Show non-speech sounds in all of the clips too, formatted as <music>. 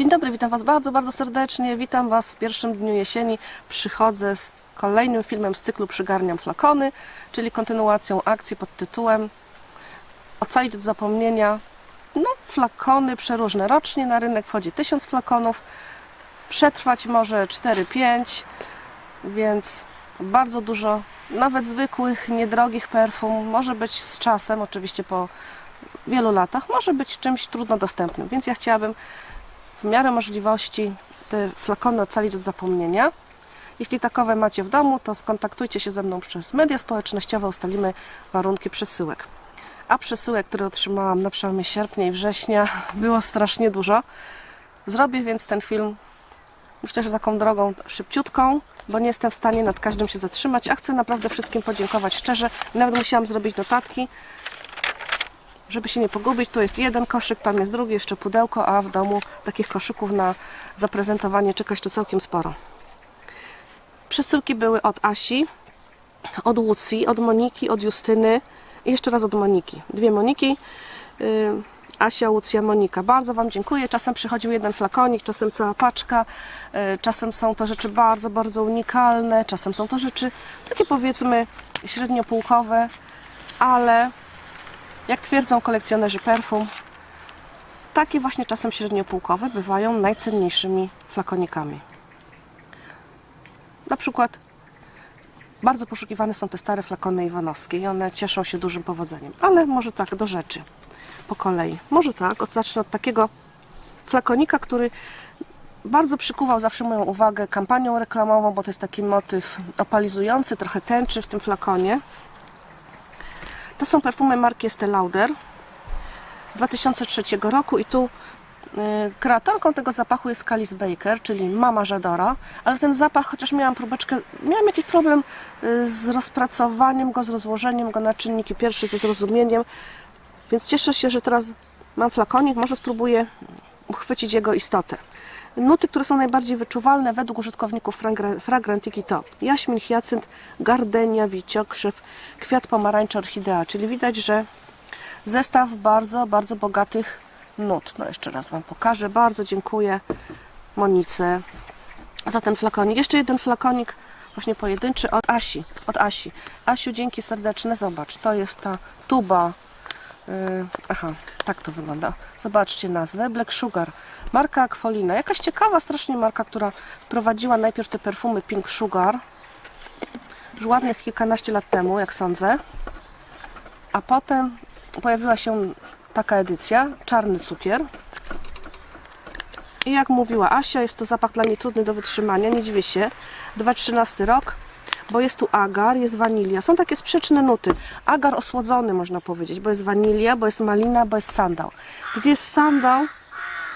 Dzień dobry, witam Was bardzo, bardzo serdecznie. Witam Was w pierwszym dniu jesieni. Przychodzę z kolejnym filmem z cyklu Przygarniam flakony, czyli kontynuacją akcji pod tytułem Ocalić od zapomnienia. No, flakony przeróżne. Rocznie na rynek wchodzi 1000 flakonów. Przetrwać może 4-5, więc bardzo dużo, nawet zwykłych, niedrogich perfum może być z czasem, oczywiście po wielu latach, może być czymś trudno dostępnym. Więc ja chciałabym w miarę możliwości te flakony ocalić od zapomnienia. Jeśli takowe macie w domu, to skontaktujcie się ze mną przez media społecznościowe, ustalimy warunki przesyłek. A przesyłek, które otrzymałam na przełomie sierpnia i września, było strasznie dużo. Zrobię więc ten film, myślę, że taką drogą szybciutką, bo nie jestem w stanie nad każdym się zatrzymać, a chcę naprawdę wszystkim podziękować szczerze. Nawet musiałam zrobić notatki, żeby się nie pogubić, to jest jeden koszyk, tam jest drugi, jeszcze pudełko, a w domu takich koszyków na zaprezentowanie czeka jeszcze całkiem sporo. Przesyłki były od Asi, od Łucji, od Moniki, od Justyny i jeszcze raz od Moniki. Dwie Moniki, yy, Asia, Łucja, Monika. Bardzo Wam dziękuję. Czasem przychodził jeden flakonik, czasem cała paczka, yy, czasem są to rzeczy bardzo, bardzo unikalne, czasem są to rzeczy takie powiedzmy średniopółkowe, ale jak twierdzą kolekcjonerzy perfum, takie właśnie czasem średniopółkowe bywają najcenniejszymi flakonikami. Na przykład bardzo poszukiwane są te stare flakony iwanowskie i one cieszą się dużym powodzeniem. Ale może tak do rzeczy, po kolei. Może tak, od- zacznę od takiego flakonika, który bardzo przykuwał zawsze moją uwagę kampanią reklamową, bo to jest taki motyw opalizujący, trochę tęczy w tym flakonie. To są perfumy marki Estée Lauder z 2003 roku i tu y, kreatorką tego zapachu jest Calice Baker, czyli mama Żadora, ale ten zapach, chociaż miałam próbeczkę, miałam jakiś problem y, z rozpracowaniem go, z rozłożeniem go na czynniki pierwsze, ze zrozumieniem, więc cieszę się, że teraz mam flakonik, może spróbuję uchwycić jego istotę. Nuty, które są najbardziej wyczuwalne według użytkowników fragra- Fragrantiki to jaśmin, hiacynt, gardenia, wiciokrzew, kwiat pomarańczy, orchidea, czyli widać, że zestaw bardzo, bardzo bogatych nut. No jeszcze raz Wam pokażę. Bardzo dziękuję Monice za ten flakonik. Jeszcze jeden flakonik właśnie pojedynczy od Asi. Od Asi. Asiu, dzięki serdeczne. Zobacz, to jest ta tuba Aha, tak to wygląda. Zobaczcie nazwę. Black Sugar. Marka Aquolina. Jakaś ciekawa strasznie marka, która wprowadziła najpierw te perfumy Pink Sugar. Już ładnych kilkanaście lat temu, jak sądzę. A potem pojawiła się taka edycja, czarny cukier. I jak mówiła Asia, jest to zapach dla niej trudny do wytrzymania, nie dziwię się. 2013 rok, bo jest tu agar, jest wanilia. Są takie sprzeczne nuty. Agar osłodzony można powiedzieć, bo jest wanilia, bo jest malina, bo jest sandał. Gdzie jest sandał,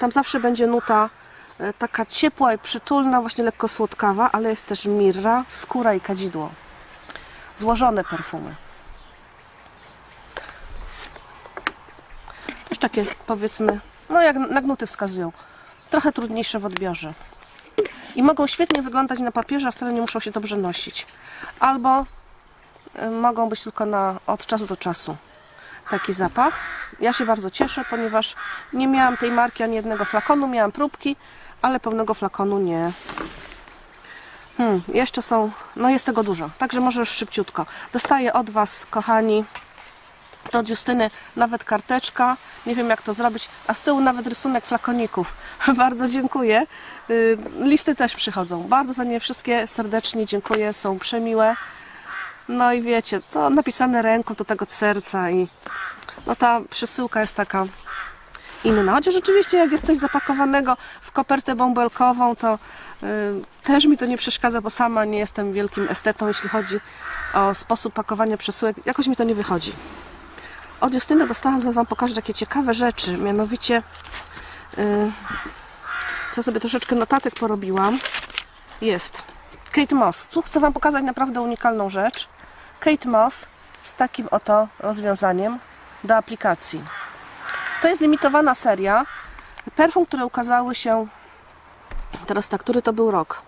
tam zawsze będzie nuta e, taka ciepła i przytulna, właśnie lekko słodkawa, ale jest też mirra, skóra i kadzidło. Złożone perfumy. Też takie powiedzmy, no jak na nuty wskazują, trochę trudniejsze w odbiorze. I mogą świetnie wyglądać na papierze, a wcale nie muszą się dobrze nosić. Albo y, mogą być tylko na, od czasu do czasu. Taki zapach. Ja się bardzo cieszę, ponieważ nie miałam tej marki ani jednego flakonu, miałam próbki, ale pełnego flakonu nie. Hmm, jeszcze są, no jest tego dużo, także może już szybciutko. Dostaję od Was, kochani, to od Justyny nawet karteczka. Nie wiem jak to zrobić. A z tyłu nawet rysunek flakoników. <laughs> Bardzo dziękuję. Y, Listy też przychodzą. Bardzo za nie wszystkie serdecznie dziękuję. Są przemiłe. No i wiecie, co napisane ręką do tego serca i no ta przesyłka jest taka inna. Chociaż rzeczywiście jak jest coś zapakowanego w kopertę bąbelkową, to y, też mi to nie przeszkadza, bo sama nie jestem wielkim estetą, jeśli chodzi o sposób pakowania przesyłek. Jakoś mi to nie wychodzi. Od Justyny dostałam, zaraz Wam pokażę takie ciekawe rzeczy. Mianowicie, yy, co sobie troszeczkę notatek porobiłam. Jest Kate Moss. Tu chcę Wam pokazać naprawdę unikalną rzecz. Kate Moss z takim oto rozwiązaniem do aplikacji. To jest limitowana seria perfum, które ukazały się teraz tak, który to był rok?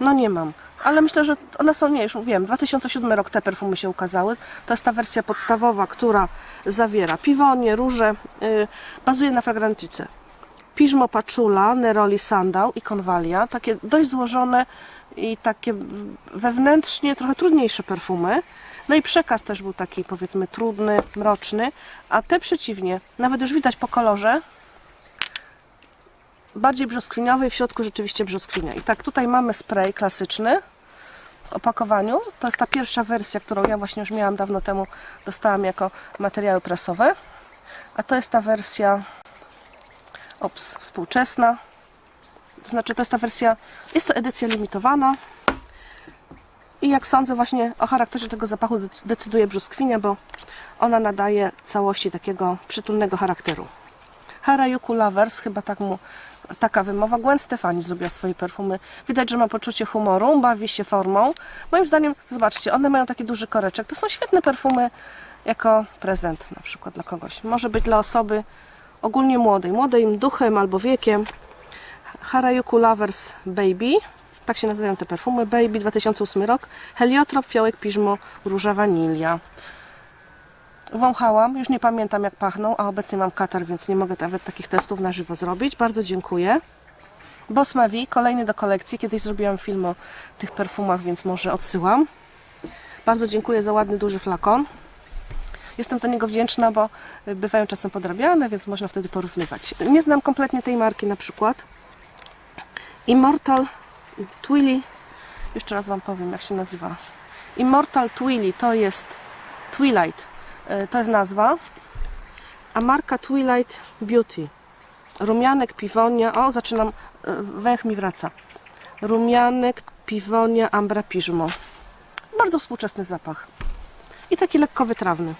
No nie mam. Ale myślę, że one są, nie, już wiem, 2007 rok te perfumy się ukazały. To jest ta wersja podstawowa, która zawiera piwonie, róże, yy, bazuje na fragrantice. Piżmo Paczula, Neroli Sandał i Konwalia. Takie dość złożone i takie wewnętrznie trochę trudniejsze perfumy. No i przekaz też był taki powiedzmy trudny, mroczny, a te przeciwnie, nawet już widać po kolorze, bardziej brzoskwiniowy i w środku rzeczywiście brzoskwinia. I tak tutaj mamy spray klasyczny w opakowaniu. To jest ta pierwsza wersja, którą ja właśnie już miałam dawno temu, dostałam jako materiały prasowe. A to jest ta wersja ops, współczesna. To znaczy to jest ta wersja, jest to edycja limitowana. I jak sądzę właśnie o charakterze tego zapachu dec- decyduje brzoskwinia, bo ona nadaje całości takiego przytulnego charakteru. Harajuku Lovers, chyba tak mu, taka wymowa. Gwen Stefani zrobiła swoje perfumy. Widać, że ma poczucie humoru, bawi się formą. Moim zdaniem, zobaczcie, one mają taki duży koreczek. To są świetne perfumy jako prezent na przykład dla kogoś. Może być dla osoby ogólnie młodej, młodej duchem albo wiekiem. Harajuku Lovers Baby, tak się nazywają te perfumy. Baby 2008 rok. Heliotrop, fiołek, piżmo, róża, wanilia. Wąchałam, już nie pamiętam jak pachną, a obecnie mam katar, więc nie mogę nawet takich testów na żywo zrobić. Bardzo dziękuję. Boss Mavi, kolejny do kolekcji. Kiedyś zrobiłam film o tych perfumach, więc może odsyłam. Bardzo dziękuję za ładny, duży flakon. Jestem za niego wdzięczna, bo bywają czasem podrabiane, więc można wtedy porównywać. Nie znam kompletnie tej marki na przykład. Immortal Twilly. Jeszcze raz Wam powiem, jak się nazywa. Immortal Twilly to jest Twilight. Y, To jest nazwa. A marka Twilight Beauty. Rumianek, piwonia. O, zaczynam. y, Węch mi wraca. Rumianek, piwonia, ambra, piżmo. Bardzo współczesny zapach. I taki lekko wytrawny.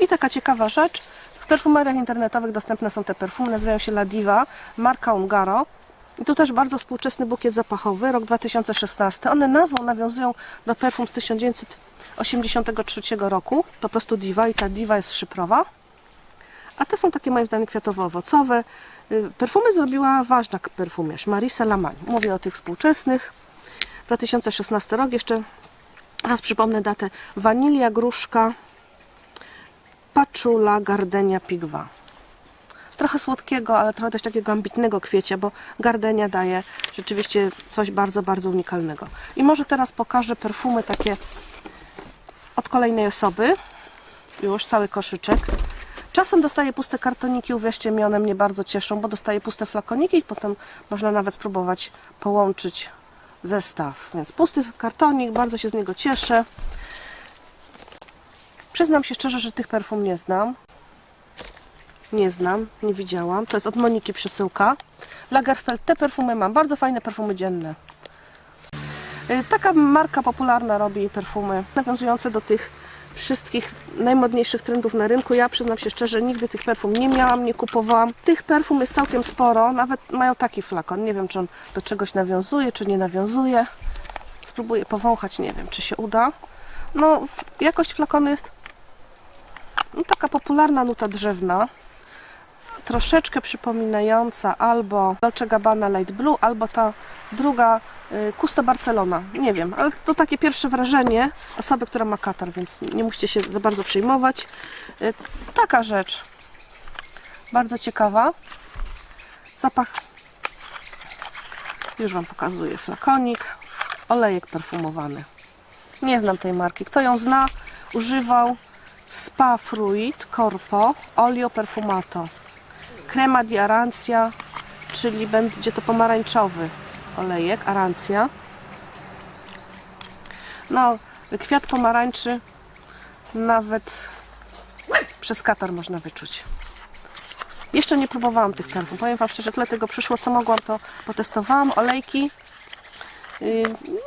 I taka ciekawa rzecz. W perfumeriach internetowych dostępne są te perfumy. Nazywają się La Diva, marka Ungaro. I tu też bardzo współczesny bukiet zapachowy, rok 2016. One nazwą nawiązują do perfum z 1983 roku. Po prostu Diva i ta Diva jest szyprowa. A te są takie moim zdaniem kwiatowo-owocowe. Y, Perfumy zrobiła ważna perfumiarz Marisa Lamagne. Mówię o tych współczesnych. 2016 rok. Jeszcze raz przypomnę datę. Wanilia, gruszka, paczula, gardenia, pigwa. Trochę słodkiego, ale trochę też takiego ambitnego kwiecia, bo gardenia daje rzeczywiście coś bardzo, bardzo unikalnego. I może teraz pokażę perfumy takie od kolejnej osoby. Już cały koszyczek. Czasem dostaję puste kartoniki, uwierzcie mi, one mnie bardzo cieszą, bo dostaję puste flakoniki i potem można nawet spróbować połączyć zestaw. Więc pusty kartonik, bardzo się z niego cieszę. Przyznam się szczerze, że tych perfum nie znam. Nie znam, nie widziałam. To jest od Moniki przesyłka. Lagerfeld, te perfumy mam. Bardzo fajne perfumy dzienne. Y, Taka marka popularna robi perfumy nawiązujące do tych wszystkich najmodniejszych trendów na rynku. Ja przyznam się szczerze, nigdy tych perfum nie miałam, nie kupowałam. Tych perfum jest całkiem sporo, nawet mają taki flakon. Nie wiem, czy on do czegoś nawiązuje, czy nie nawiązuje. Spróbuję powąchać, nie wiem, czy się uda. No, jakość flakonu jest no, taka popularna nuta drzewna. Troszeczkę przypominająca albo Dolce Gabbana Light Blue, albo ta druga y, Custo Barcelona. Nie wiem, ale to takie pierwsze wrażenie osoby, która ma katar, więc nie musicie się za bardzo przejmować. Y, Taka rzecz. Bardzo ciekawa. Zapach. Już Wam pokazuję flakonik. Olejek perfumowany. Nie znam tej marki. Kto ją zna, używał Spa Fruit Corpo Olio Perfumato. Crema di Arancia, czyli będzie to pomarańczowy olejek, arancja. No, kwiat pomarańczy nawet przez katar można wyczuć. Jeszcze nie próbowałam tych perfum. Powiem Wam szczerze, tyle tego przyszło, co mogłam, to potestowałam. Olejki. Yy,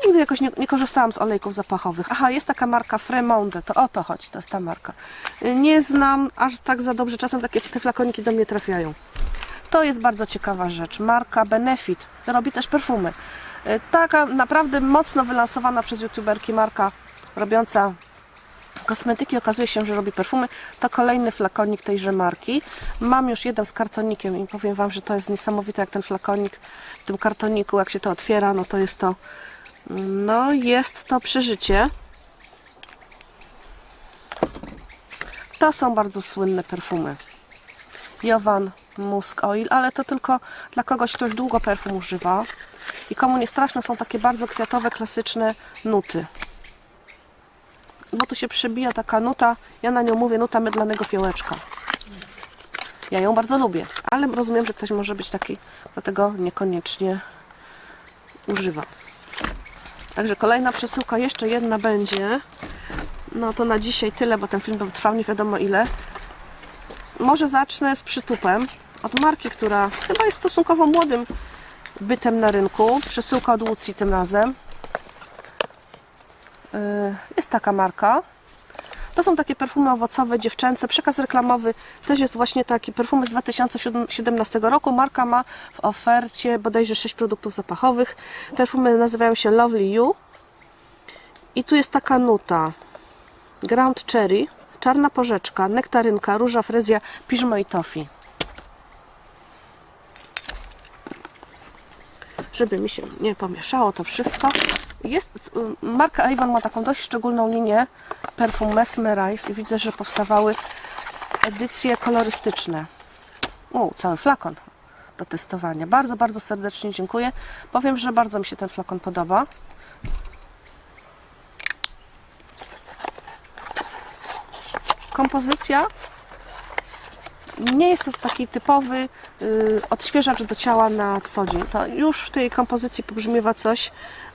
nigdy jakoś nie, nie korzystałam z olejków zapachowych. Aha, jest taka marka Fremonde, to o to chodzi, to jest ta marka. Yy, nie znam aż tak za dobrze, czasem takie te flakoniki do mnie trafiają. To jest bardzo ciekawa rzecz. Marka Benefit robi też perfumy. Yy, Taka naprawdę mocno wylansowana przez youtuberki marka robiąca kosmetyki, okazuje się, że robi perfumy. To kolejny flakonik tejże marki. Mam już jeden z kartonikiem i powiem Wam, że to jest niesamowite, jak ten flakonik w tym kartoniku, jak się to otwiera, no to jest to no jest to przeżycie. To są bardzo słynne perfumy. Jovan Musk Oil, ale to tylko dla kogoś, kto już długo perfum używa i komu nie straszne są takie bardzo kwiatowe, klasyczne nuty. Bo tu się przebija taka nuta, ja na nią mówię nuta mydlanego fiołeczka. Ja ją bardzo lubię, ale rozumiem, że ktoś może być taki, kto tego niekoniecznie używa. Także kolejna przesyłka, jeszcze jedna będzie. No to na dzisiaj tyle, bo ten film był trwał nie wiadomo ile. Może zacznę z przytupem od marki, która chyba jest stosunkowo młodym bytem na rynku. Przesyłka od Łucji tym razem. Yy, Jest taka marka. To są takie perfumy owocowe, dziewczęce. Przekaz reklamowy też jest właśnie taki. Perfumy z 2017 roku. Marka ma w ofercie bodajże 6 produktów zapachowych. Perfumy nazywają się Lovely You. I tu jest taka nuta. Ground Cherry, czarna porzeczka, nektarynka, róża, frezja, piżmo i tofi. Żeby mi się nie pomieszało to wszystko. Jest, y, marka Avon ma taką dość szczególną linię perfum Mesmerize i widzę, że powstawały edycje kolorystyczne. U, cały flakon do testowania. Bardzo, bardzo serdecznie dziękuję. Powiem, że bardzo mi się ten flakon podoba. kompozycja nie jest to taki typowy y, odświeżacz do ciała na co dzień. To już w tej kompozycji pobrzmiewa coś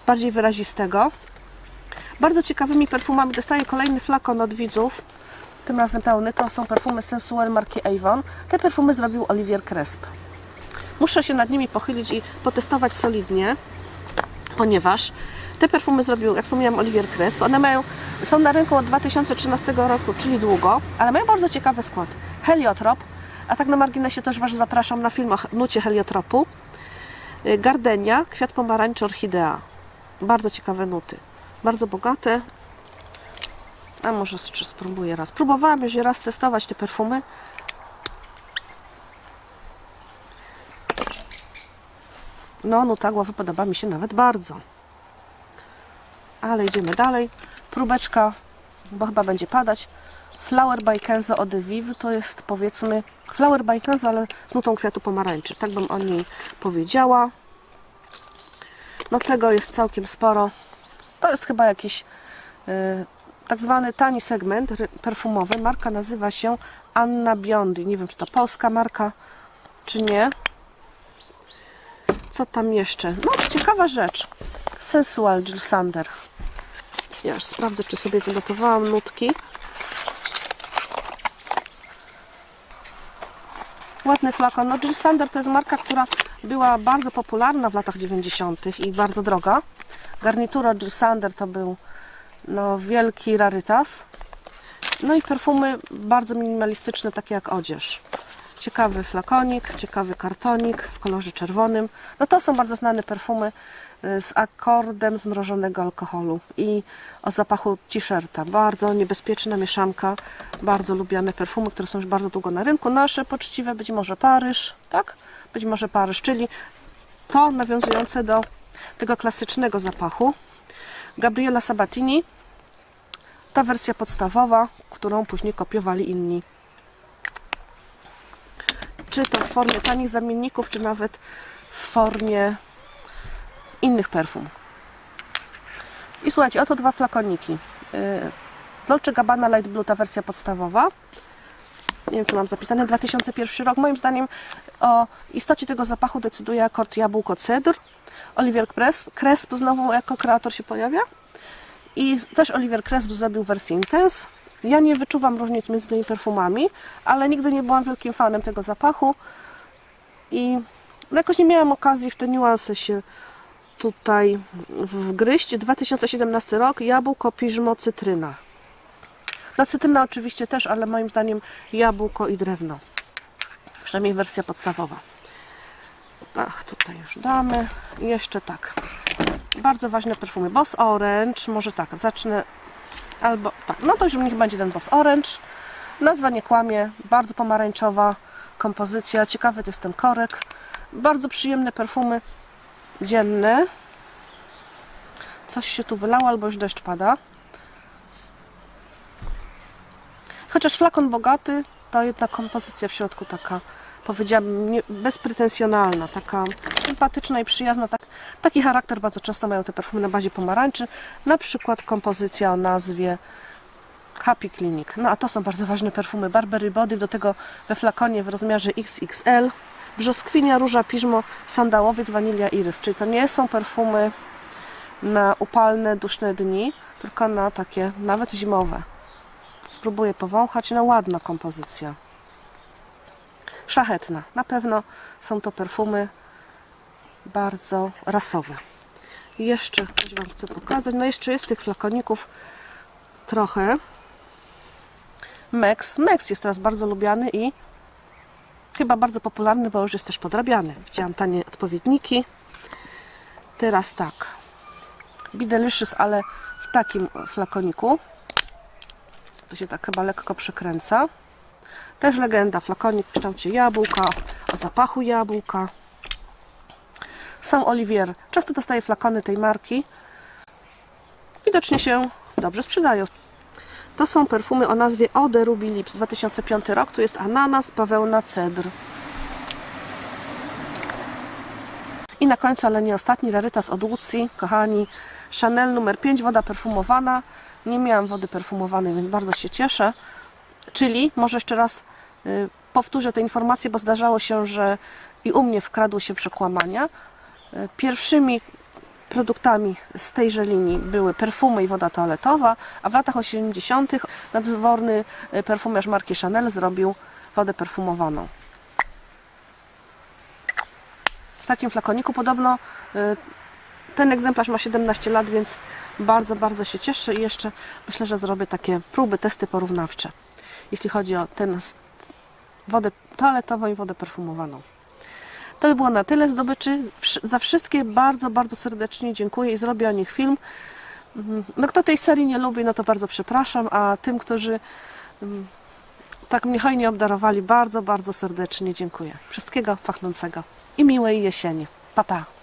bardziej wyrazistego. Bardzo ciekawymi perfumami dostaję kolejny flakon od widzów, tym razem pełny. To są perfumy Sensuel marki Avon. Te perfumy zrobił Olivier Cresp. Muszę się nad nimi pochylić i potestować solidnie, ponieważ te perfumy zrobił, jak wspomniałam, Olivier Cresp. One mają, są na rynku od 2013 roku, czyli długo, ale mają bardzo ciekawy skład. Heliotrop, a tak na marginesie też Was zapraszam na film o nucie heliotropu. Y, Gardenia, kwiat pomarańczy, orchidea. Bardzo ciekawe nuty. Bardzo bogate. A może spróbuję raz. Próbowałam już je raz testować te perfumy. No, nuta głowy podoba mi się nawet bardzo. Ale idziemy dalej. Próbeczka, bo chyba będzie padać. Flower by Kenzo Eau Vive to jest powiedzmy Flower by Kenzo, ale z nutą kwiatu pomarańczy. Tak bym o niej powiedziała. No tego jest całkiem sporo. To jest chyba jakiś y, tak zwany tani segment perfumowy. Marka nazywa się Anna Biondi. Nie wiem, czy to polska marka, czy nie. Co tam jeszcze? No, ciekawa rzecz. Sensual Jill Sander. Ja już sprawdzę, czy sobie wynotowałam nutki. Ładny flakon. No, Jill Sander to jest marka, która była bardzo popularna w latach 90. i bardzo droga. Garnitura Jill Sander to był no, wielki rarytas. No i perfumy bardzo minimalistyczne, takie jak odzież. Ciekawy flakonik, ciekawy kartonik w kolorze czerwonym. No to są bardzo znane perfumy z akordem zmrożonego alkoholu i o zapachu t-shirta. Bardzo niebezpieczna mieszanka, bardzo lubiane perfumy, które są już bardzo długo na rynku. Nasze poczciwe być może Paryż, tak? Być może Paryż, czyli to nawiązujące do tego klasycznego zapachu. Gabriela Sabatini, ta wersja podstawowa, którą później kopiowali inni czy to w formie tanich zamienników, czy nawet w formie innych perfum. I słuchajcie, oto dwa flakoniki. Yy, Dolce Gabbana Light Blue, ta wersja podstawowa. Nie wiem, czy mam zapisane. 2001 rok. Moim zdaniem o istocie tego zapachu decyduje akord jabłko cedr. Olivier Cresp, Cresp znowu jako kreator się pojawia. I też Olivier Cresp zrobił wersję Intense. Ja nie wyczuwam różnic między tymi perfumami, ale nigdy nie byłam wielkim fanem tego zapachu i no jakoś nie miałam okazji w te niuanse się tutaj wgryźć. 2017 rok, jabłko, piżmo, cytryna. No cytryna oczywiście też, ale moim zdaniem jabłko i drewno. Przynajmniej wersja podstawowa. Ach, tutaj już damy. Jeszcze tak. Bardzo ważne perfumy. Boss Orange, może tak, zacznę albo tak, no to już niech będzie ten Boss Orange. Nazwa nie kłamie, bardzo pomarańczowa kompozycja, ciekawy to jest ten korek. Bardzo przyjemne perfumy dzienne. Coś się tu wylało, albo już deszcz pada. Chociaż flakon bogaty, to jedna kompozycja w środku taka, powiedziałabym, nie, bezpretensjonalna, taka sympatyczna i przyjazna. Tak, taki charakter bardzo często mają te perfumy na bazie pomarańczy. Na przykład kompozycja o nazwie Happy Clinic. No a to są bardzo ważne perfumy Barbery Body, do tego we flakonie w rozmiarze XXL. Brzoskwinia, róża, piżmo, sandałowiec, wanilia, irys. Czyli to nie są perfumy na upalne, duszne dni, tylko na takie nawet zimowe. Spróbuję powąchać. No ładna kompozycja. Szlachetna. Na pewno są to perfumy bardzo rasowe. I Jeszcze coś Wam chcę pokazać. No jeszcze jest tych flakoników trochę. Mex. Mex jest teraz bardzo lubiany i chyba bardzo popularny, bo już jest też podrabiany. Widziałam tanie odpowiedniki. Teraz tak. Bidelicious, ale w takim flakoniku. To się tak chyba lekko przekręca. Też legenda, flakonik w kształcie jabłka, o zapachu jabłka. Sam Olivier często dostaje flakony tej marki. Widocznie się dobrze sprzedają. To są perfumy o nazwie Eau de Ruby Lips 2005 rok. Tu jest ananas, bawełna, cedr. I na końcu, ale nie ostatni, rarytas od Łucji, kochani. Chanel numer 5, woda perfumowana. Nie miałam wody perfumowanej, więc bardzo się cieszę. Czyli, może jeszcze raz y, powtórzę te informacje, bo zdarzało się, że i u mnie wkradły się przekłamania. Y, Pierwszymi produktami z tejże linii były perfumy i woda toaletowa, a w latach 80. nadzorny y, perfumiarz marki Chanel zrobił wodę perfumowaną. W takim flakoniku podobno y, ten egzemplarz ma 17 lat, więc bardzo, bardzo się cieszę i jeszcze myślę, że zrobię takie próby, testy porównawcze, jeśli chodzi o ten wodę toaletową i wodę perfumowaną. To by było na tyle zdobyczy. Za wszystkie bardzo, bardzo serdecznie dziękuję i zrobię o nich film. Mhm. No kto tej serii nie lubi, no to bardzo przepraszam, a tym, którzy mm, tak mnie hojnie obdarowali, bardzo, bardzo serdecznie dziękuję. Wszystkiego pachnącego i miłej jesieni. Pa, pa.